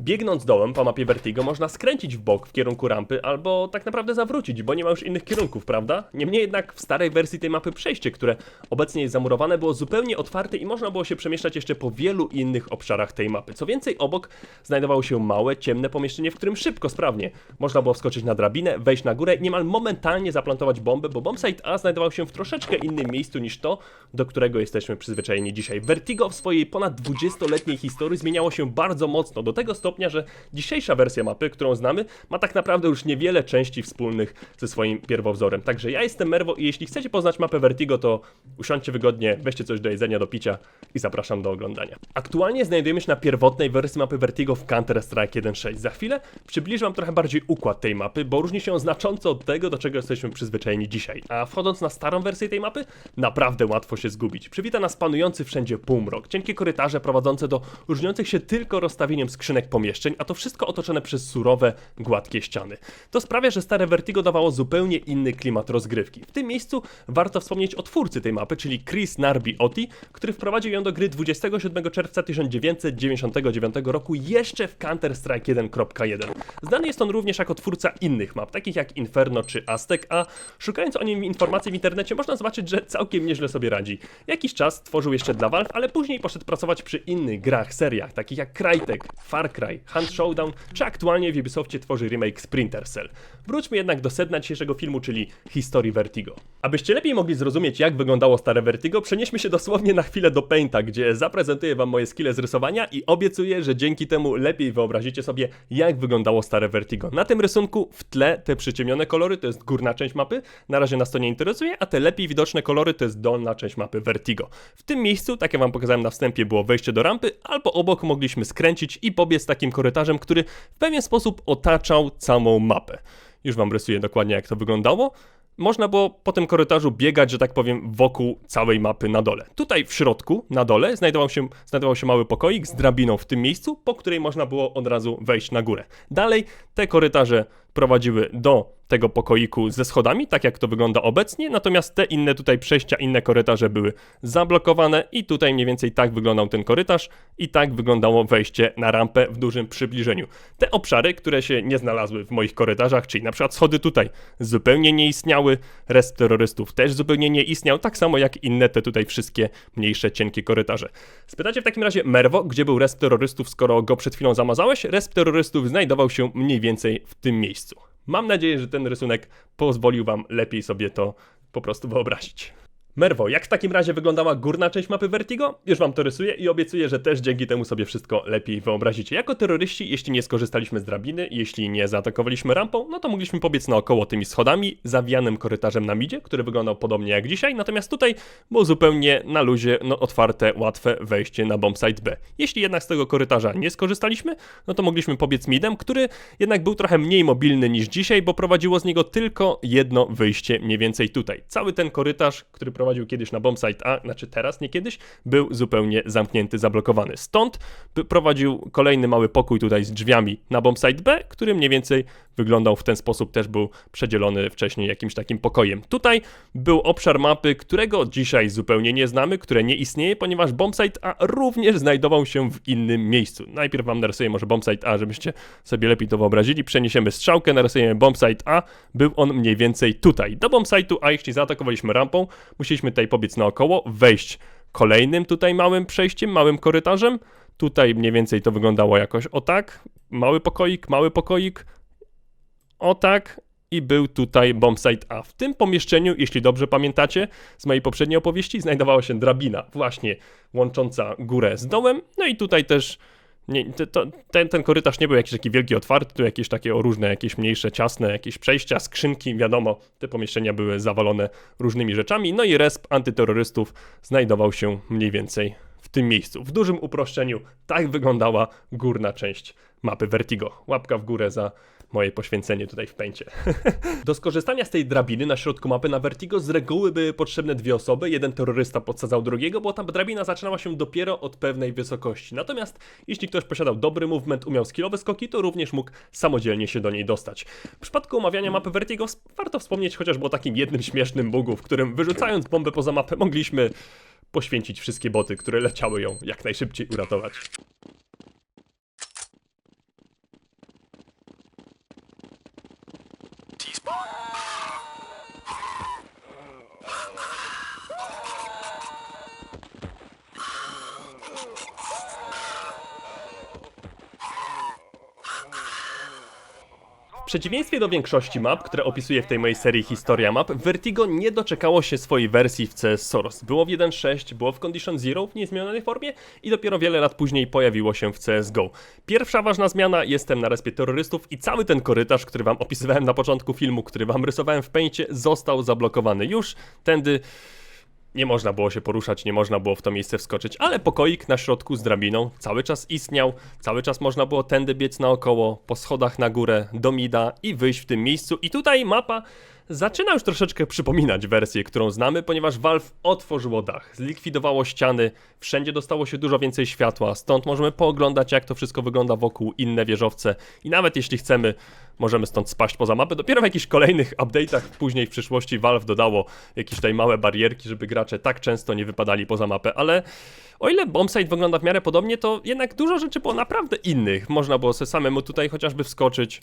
Biegnąc dołem po mapie Vertigo można skręcić w bok w kierunku rampy albo tak naprawdę zawrócić, bo nie ma już innych kierunków, prawda? Niemniej jednak w starej wersji tej mapy przejście, które obecnie jest zamurowane, było zupełnie otwarte i można było się przemieszczać jeszcze po wielu innych obszarach tej mapy. Co więcej, obok znajdowało się małe, ciemne pomieszczenie, w którym szybko, sprawnie można było wskoczyć na drabinę, wejść na górę, niemal momentalnie zaplantować bombę, bo bombsite A znajdował się w troszeczkę innym miejscu niż to, do którego jesteśmy przyzwyczajeni dzisiaj. Vertigo w swojej ponad 20-letniej historii zmieniało się bardzo mocno, do tego stopnia, że dzisiejsza wersja mapy, którą znamy, ma tak naprawdę już niewiele części wspólnych ze swoim pierwowzorem. Także ja jestem Merwo i jeśli chcecie poznać mapę Vertigo, to usiądźcie wygodnie, weźcie coś do jedzenia, do picia i zapraszam do oglądania. Aktualnie znajdujemy się na pierwotnej wersji mapy Vertigo w Counter-Strike 1.6. Za chwilę przybliżę wam trochę bardziej układ tej mapy, bo różni się on znacząco od tego, do czego jesteśmy przyzwyczajeni dzisiaj. A wchodząc na starą wersję tej mapy, naprawdę łatwo się zgubić. Przywita nas panujący wszędzie półmrok, cienkie korytarze prowadzące do różniących się tylko rozstawieniem skrzynek pomieszczeń, a to wszystko otoczone przez surowe, gładkie ściany. To sprawia, że stare Vertigo dawało zupełnie inny klimat rozgrywki. W tym miejscu warto wspomnieć o twórcy tej mapy, czyli Chris Narby Oti, który wprowadził ją do gry 27 czerwca 1999 roku jeszcze w Counter-Strike 1.1. Znany jest on również jako twórca innych map, takich jak Inferno czy Aztec, a szukając o nim informacji w internecie można zobaczyć, że całkiem nieźle sobie radzi. Jakiś czas tworzył jeszcze dla Valve, ale później poszedł pracować przy innych grach, seriach, takich jak Crytek, Far Cry, Hunt Showdown, czy aktualnie w Ubisoftie tworzy remake Splinter Cell. Wróćmy jednak do sedna dzisiejszego filmu, czyli historii Vertigo. Abyście lepiej mogli zrozumieć, jak wyglądało stare Vertigo, przenieśmy się dosłownie na chwilę do Painta, gdzie zaprezentuję wam moje skille z rysowania i obiecuję, że dzięki temu lepiej wyobrazicie sobie, jak wyglądało stare Vertigo. Na tym rysunku w tle te przyciemnione kolory to jest górna część mapy, na razie nas to nie interesuje, a te lepiej widoczne kolory to jest dolna część mapy Vertigo. W tym miejscu, tak jak wam pokazałem na wstępie, było wejście do rampy, albo obok mogliśmy skręcić i pobiec takim korytarzem, który w pewien sposób otaczał całą mapę. Już wam rysuję dokładnie, jak to wyglądało. Można było po tym korytarzu biegać, że tak powiem, wokół całej mapy na dole. Tutaj w środku, na dole, znajdował się, znajdował się mały pokoik z drabiną w tym miejscu, po której można było od razu wejść na górę. Dalej te korytarze prowadziły do tego pokoiku ze schodami, tak jak to wygląda obecnie, natomiast te inne tutaj przejścia, inne korytarze były zablokowane i tutaj mniej więcej tak wyglądał ten korytarz i tak wyglądało wejście na rampę w dużym przybliżeniu. Te obszary, które się nie znalazły w moich korytarzach, czyli na przykład schody tutaj zupełnie nie istniały, rest terrorystów też zupełnie nie istniał, tak samo jak inne te tutaj wszystkie mniejsze, cienkie korytarze. Spytacie w takim razie Merwo, gdzie był rest terrorystów, skoro go przed chwilą zamazałeś? Rest terrorystów znajdował się mniej więcej w tym miejscu. Mam nadzieję, że ten rysunek pozwolił Wam lepiej sobie to po prostu wyobrazić. Merwo, jak w takim razie wyglądała górna część mapy Vertigo? Już wam to rysuję i obiecuję, że też dzięki temu sobie wszystko lepiej wyobrazicie. Jako terroryści, jeśli nie skorzystaliśmy z drabiny, jeśli nie zaatakowaliśmy rampą, no to mogliśmy pobiec naokoło tymi schodami, zawijanym korytarzem na midzie, który wyglądał podobnie jak dzisiaj, natomiast tutaj było zupełnie na luzie, no otwarte, łatwe wejście na bombsite B. Jeśli jednak z tego korytarza nie skorzystaliśmy, no to mogliśmy pobiec midem, który jednak był trochę mniej mobilny niż dzisiaj, bo prowadziło z niego tylko jedno wyjście mniej więcej tutaj. Cały ten korytarz, który prowadził kiedyś na bombsite A, znaczy teraz, nie kiedyś, był zupełnie zamknięty, zablokowany. Stąd prowadził kolejny mały pokój tutaj z drzwiami na bombsite B, który mniej więcej wyglądał w ten sposób, też był przedzielony wcześniej jakimś takim pokojem. Tutaj był obszar mapy, którego dzisiaj zupełnie nie znamy, które nie istnieje, ponieważ bombsite A również znajdował się w innym miejscu. Najpierw wam narysuję może bombsite A, żebyście sobie lepiej to wyobrazili. Przeniesiemy strzałkę, narysujemy bombsite A, był on mniej więcej tutaj. Do bombsite'u A, jeśli zaatakowaliśmy rampą, musieliśmy tutaj pobiec naokoło, wejść kolejnym tutaj małym przejściem, małym korytarzem. Tutaj mniej więcej to wyglądało jakoś o tak. Mały pokoik, mały pokoik. O tak. I był tutaj bombsite A. W tym pomieszczeniu, jeśli dobrze pamiętacie, z mojej poprzedniej opowieści, znajdowała się drabina, właśnie łącząca górę z dołem. No i tutaj też nie, to, ten, ten korytarz nie był jakiś taki wielki, otwarty, tu jakieś takie o różne, jakieś mniejsze, ciasne, jakieś przejścia, skrzynki, wiadomo, te pomieszczenia były zawalone różnymi rzeczami, no i resp antyterrorystów znajdował się mniej więcej w tym miejscu. W dużym uproszczeniu tak wyglądała górna część mapy Vertigo. Łapka w górę za moje poświęcenie tutaj w pęcie. Do skorzystania z tej drabiny na środku mapy na Vertigo z reguły były potrzebne dwie osoby, jeden terrorysta podsadzał drugiego, bo ta drabina zaczynała się dopiero od pewnej wysokości. Natomiast jeśli ktoś posiadał dobry movement, umiał skillowe skoki, to również mógł samodzielnie się do niej dostać. W przypadku omawiania mapy Vertigo warto wspomnieć chociażby o takim jednym śmiesznym bugu, w którym wyrzucając bombę poza mapę mogliśmy poświęcić wszystkie boty, które leciały ją jak najszybciej uratować. T-spawn. W przeciwieństwie do większości map, które opisuję w tej mojej serii Historia Map, Vertigo nie doczekało się swojej wersji w CS Source. Było w 1.6, było w Condition Zero w niezmienionej formie i dopiero wiele lat później pojawiło się w CSGO. Pierwsza ważna zmiana, jestem na respie terrorystów i cały ten korytarz, który wam opisywałem na początku filmu, który wam rysowałem w pęcie, został zablokowany. Już tędy nie można było się poruszać, nie można było w to miejsce wskoczyć, ale pokoik na środku z drabiną cały czas istniał, cały czas można było tędy biec naokoło, po schodach na górę, do mida i wyjść w tym miejscu. I tutaj mapa zaczyna już troszeczkę przypominać wersję, którą znamy, ponieważ Valve otworzyło dach, zlikwidowało ściany, wszędzie dostało się dużo więcej światła, stąd możemy pooglądać jak to wszystko wygląda wokół, inne wieżowce i nawet jeśli chcemy, możemy stąd spaść poza mapę. Dopiero w jakichś kolejnych update'ach później w przyszłości Valve dodało jakieś tutaj małe barierki, żeby gracze tak często nie wypadali poza mapę, ale o ile bombsite wygląda w miarę podobnie, to jednak dużo rzeczy było naprawdę innych. Można było sobie samemu tutaj chociażby wskoczyć,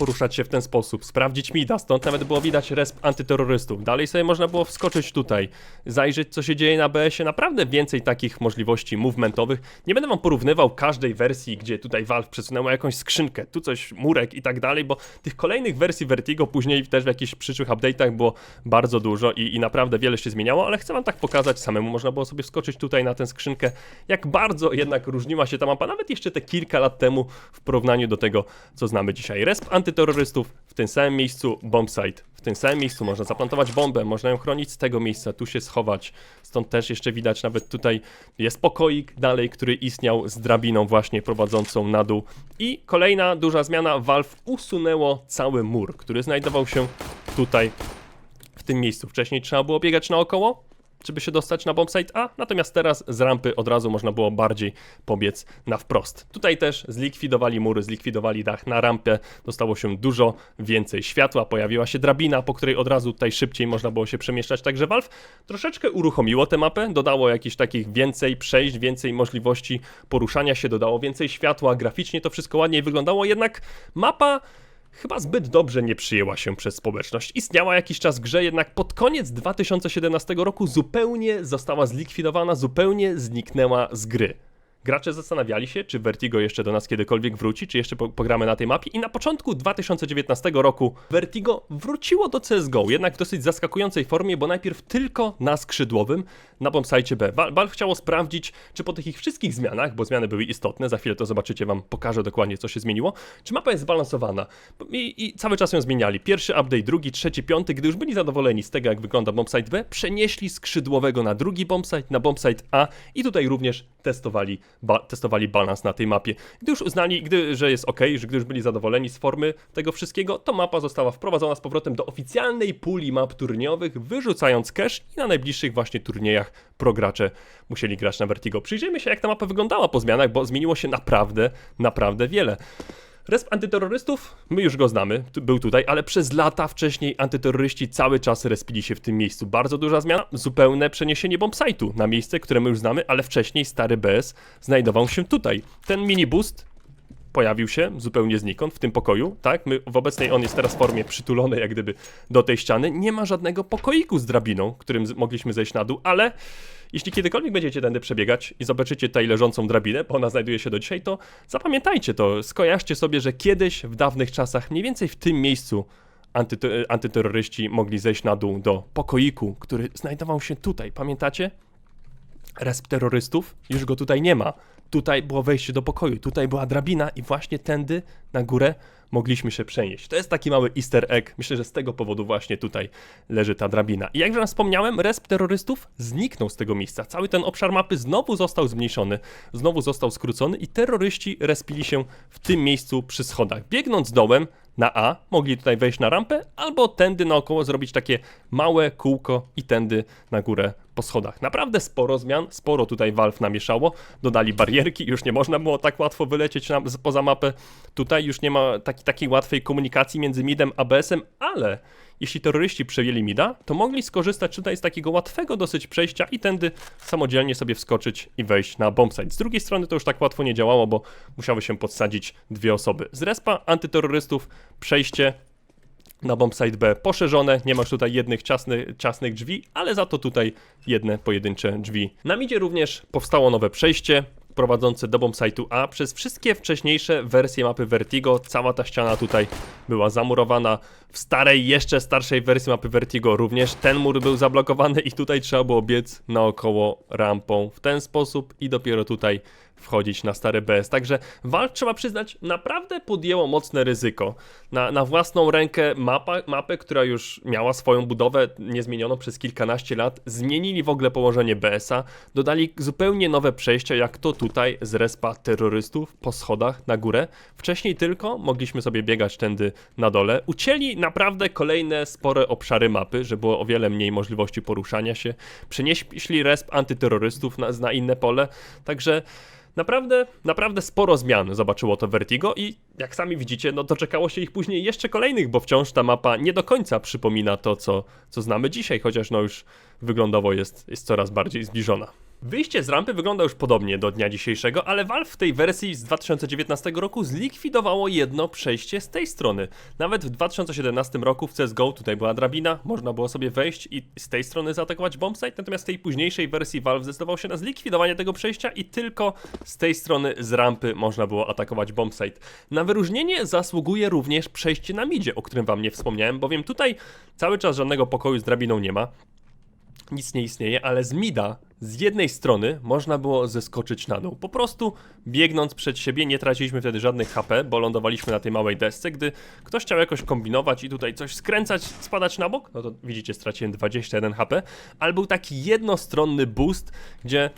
poruszać się w ten sposób, sprawdzić mida, stąd nawet było widać resp antyterrorystów. Dalej sobie można było wskoczyć tutaj, zajrzeć co się dzieje na BS-ie, naprawdę więcej takich możliwości movementowych. Nie będę wam porównywał każdej wersji, gdzie tutaj Valve przesunęło jakąś skrzynkę, tu coś, murek i tak dalej, bo tych kolejnych wersji Vertigo później też w jakichś przyszłych update'ach było bardzo dużo i, i naprawdę wiele się zmieniało, ale chcę wam tak pokazać, samemu można było sobie wskoczyć tutaj na tę skrzynkę, jak bardzo jednak różniła się ta mapa, nawet jeszcze te kilka lat temu w porównaniu do tego, co znamy dzisiaj. Resp antyterrorystów w tym samym miejscu, bombsite. W tym samym miejscu można zaplantować bombę, można ją chronić z tego miejsca, tu się schować. Stąd też jeszcze widać, nawet tutaj jest pokoik dalej, który istniał z drabiną właśnie prowadzącą na dół. I kolejna duża zmiana, Valve usunęło cały mur, który znajdował się tutaj w tym miejscu. Wcześniej trzeba było biegać naokoło, żeby się dostać na bombsite A, natomiast teraz z rampy od razu można było bardziej pobiec na wprost. Tutaj też zlikwidowali mury, zlikwidowali dach. Na rampę, dostało się dużo więcej światła, pojawiła się drabina, po której od razu tutaj szybciej można było się przemieszczać, także Valve troszeczkę uruchomiło tę mapę, dodało jakichś takich więcej przejść, więcej możliwości poruszania się, dodało więcej światła, graficznie to wszystko ładniej wyglądało, jednak mapa chyba zbyt dobrze nie przyjęła się przez społeczność. Istniała jakiś czas w grze, jednak pod koniec 2017 roku zupełnie została zlikwidowana, zupełnie zniknęła z gry. Gracze zastanawiali się, czy Vertigo jeszcze do nas kiedykolwiek wróci, czy jeszcze po pogramy na tej mapie i na początku 2019 roku Vertigo wróciło do CSGO, jednak w dosyć zaskakującej formie, bo najpierw tylko na skrzydłowym, na bombsite B. Val- Valve chciało sprawdzić, czy po tych ich wszystkich zmianach, bo zmiany były istotne, za chwilę to zobaczycie, wam pokażę dokładnie, co się zmieniło, czy mapa jest zbalansowana. I, I cały czas ją zmieniali. Pierwszy update, drugi, trzeci, piąty, gdy już byli zadowoleni z tego, jak wygląda bombsite B, przenieśli skrzydłowego na drugi bombsite, na bombsite A i tutaj również testowali, ba testowali balans na tej mapie. Gdy już uznali, gdy, że jest ok, że gdy już byli zadowoleni z formy tego wszystkiego, to mapa została wprowadzona z powrotem do oficjalnej puli map turniejowych, wyrzucając cache i na najbliższych właśnie turniejach progracze musieli grać na Vertigo. Przyjrzyjmy się, jak ta mapa wyglądała po zmianach, bo zmieniło się naprawdę, naprawdę wiele. Resp antyterrorystów, my już go znamy, był tutaj, ale przez lata wcześniej antyterroryści cały czas respili się w tym miejscu. Bardzo duża zmiana, zupełne przeniesienie bombsite'u na miejsce, które my już znamy, ale wcześniej stary BS znajdował się tutaj. Ten mini boost pojawił się zupełnie znikąd w tym pokoju, tak? My w obecnej on jest teraz w formie przytulony jak gdyby do tej ściany. Nie ma żadnego pokoiku z drabiną, którym mogliśmy zejść na dół, ale jeśli kiedykolwiek będziecie tędy przebiegać i zobaczycie tutaj leżącą drabinę, bo ona znajduje się do dzisiaj, to zapamiętajcie to, skojarzcie sobie, że kiedyś w dawnych czasach, mniej więcej w tym miejscu antyte- antyterroryści mogli zejść na dół do pokoiku, który znajdował się tutaj. Pamiętacie? resp terrorystów, już go tutaj nie ma. Tutaj było wejście do pokoju, tutaj była drabina i właśnie tędy na górę mogliśmy się przenieść. To jest taki mały easter egg. Myślę, że z tego powodu właśnie tutaj leży ta drabina. I jak już wspomniałem, resp terrorystów zniknął z tego miejsca. Cały ten obszar mapy znowu został zmniejszony, znowu został skrócony i terroryści respili się w tym miejscu przy schodach. Biegnąc dołem na A, mogli tutaj wejść na rampę, albo tędy naokoło zrobić takie małe kółko i tędy na górę po schodach. Naprawdę sporo zmian, sporo tutaj Valve namieszało. Dodali barierki, już nie można było tak łatwo wylecieć na, poza mapę. Tutaj już nie ma taki, takiej łatwej komunikacji między midem a BS-em, ale jeśli terroryści przejęli mida, to mogli skorzystać tutaj z takiego łatwego dosyć przejścia i tędy samodzielnie sobie wskoczyć i wejść na bombsite. Z drugiej strony to już tak łatwo nie działało, bo musiały się podsadzić dwie osoby. Z respa antyterrorystów przejście na bombsite B poszerzone, nie masz tutaj jednych ciasnych, ciasnych drzwi, ale za to tutaj jedne pojedyncze drzwi. Na midzie również powstało nowe przejście prowadzące do bombsite'u A. Przez wszystkie wcześniejsze wersje mapy Vertigo cała ta ściana tutaj była zamurowana. W starej, jeszcze starszej wersji mapy Vertigo również ten mur był zablokowany i tutaj trzeba było biec naokoło rampą w ten sposób i dopiero tutaj wchodzić na stary BS. Także Valve trzeba przyznać, naprawdę podjęło mocne ryzyko. Na, na własną rękę mapa, mapę, która już miała swoją budowę niezmienioną przez kilkanaście lat, zmienili w ogóle położenie BS-a, dodali zupełnie nowe przejścia, jak to tutaj z respa terrorystów po schodach na górę. Wcześniej tylko mogliśmy sobie biegać tędy na dole. Ucięli naprawdę kolejne spore obszary mapy, że było o wiele mniej możliwości poruszania się. Przenieśli resp antyterrorystów na, na inne pole, także Naprawdę, naprawdę sporo zmian zobaczyło to Vertigo i jak sami widzicie, no doczekało się ich później jeszcze kolejnych, bo wciąż ta mapa nie do końca przypomina to, co, co znamy dzisiaj, chociaż no już wyglądowo jest, jest coraz bardziej zbliżona. Wyjście z rampy wygląda już podobnie do dnia dzisiejszego, ale Valve w tej wersji z 2019 roku zlikwidowało jedno przejście z tej strony. Nawet w 2017 roku w CSGO tutaj była drabina, można było sobie wejść i z tej strony zaatakować bombsite, natomiast w tej późniejszej wersji Valve zdecydował się na zlikwidowanie tego przejścia i tylko z tej strony z rampy można było atakować bombsite. Na wyróżnienie zasługuje również przejście na midzie, o którym wam nie wspomniałem, bowiem tutaj cały czas żadnego pokoju z drabiną nie ma nic nie istnieje, ale z mida z jednej strony można było zeskoczyć na dół. Po prostu biegnąc przed siebie nie traciliśmy wtedy żadnych HP, bo lądowaliśmy na tej małej desce. Gdy ktoś chciał jakoś kombinować i tutaj coś skręcać, spadać na bok, no to widzicie, straciłem 21 HP. Ale był taki jednostronny boost, gdzie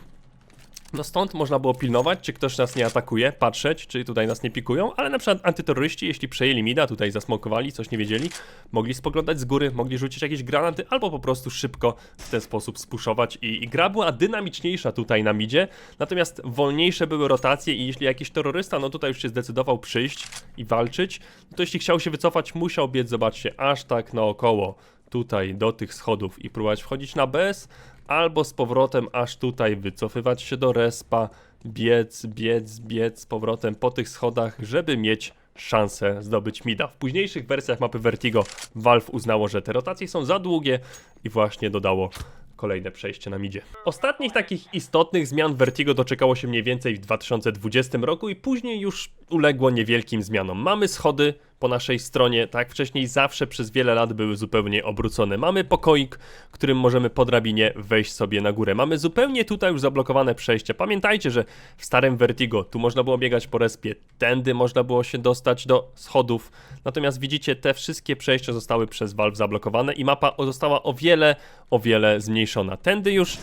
no stąd można było pilnować, czy ktoś nas nie atakuje, patrzeć, czy tutaj nas nie pikują, ale na przykład antyterroryści, jeśli przejęli mida, tutaj zasmokowali, coś nie wiedzieli, mogli spoglądać z góry, mogli rzucić jakieś granaty, albo po prostu szybko w ten sposób spuszować i, i gra była dynamiczniejsza tutaj na midzie, natomiast wolniejsze były rotacje i jeśli jakiś terrorysta, no tutaj już się zdecydował przyjść i walczyć, no to jeśli chciał się wycofać, musiał biec, zobaczcie, aż tak naokoło, tutaj do tych schodów i próbować wchodzić na BS, albo z powrotem aż tutaj wycofywać się do respa, biec, biec, biec z powrotem po tych schodach, żeby mieć szansę zdobyć mida. W późniejszych wersjach mapy Vertigo Valve uznało, że te rotacje są za długie i właśnie dodało kolejne przejście na midzie. Ostatnich takich istotnych zmian Vertigo doczekało się mniej więcej w 2020 roku i później już uległo niewielkim zmianom. Mamy schody po naszej stronie, tak wcześniej zawsze przez wiele lat były zupełnie obrócone. Mamy pokoik, którym możemy po drabinie wejść sobie na górę. Mamy zupełnie tutaj już zablokowane przejście. Pamiętajcie, że w starym Vertigo tu można było biegać po respie, tędy można było się dostać do schodów. Natomiast widzicie, te wszystkie przejścia zostały przez Valve zablokowane i mapa została o wiele, o wiele zmniejszona. Tędy już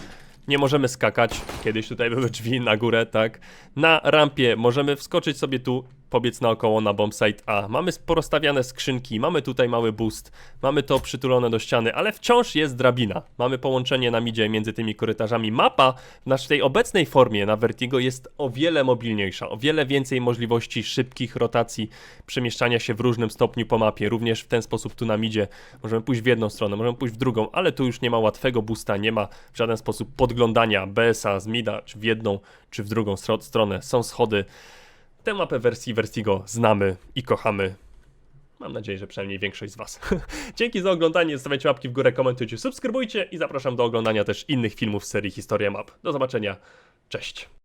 nie możemy skakać. Kiedyś tutaj były drzwi na górę, tak. Na rampie możemy wskoczyć sobie tu, pobiec naokoło na bombsite A. Mamy porozstawiane skrzynki, mamy tutaj mały boost, mamy to przytulone do ściany, ale wciąż jest drabina. Mamy połączenie na midzie między tymi korytarzami. Mapa w naszej obecnej formie na Vertigo jest o wiele mobilniejsza, o wiele więcej możliwości szybkich rotacji, przemieszczania się w różnym stopniu po mapie. Również w ten sposób tu na midzie możemy pójść w jedną stronę, możemy pójść w drugą, ale tu już nie ma łatwego boosta, nie ma w żaden sposób podglądania BS-a z mida, czy w jedną, czy w drugą stro- stronę. Są schody. Tę mapę wersji Vertigo znamy i kochamy. Mam nadzieję, że przynajmniej większość z Was. Dzięki za oglądanie, zostawiajcie łapki w górę, komentujcie, subskrybujcie i zapraszam do oglądania też innych filmów z serii Historia Map. Do zobaczenia, cześć!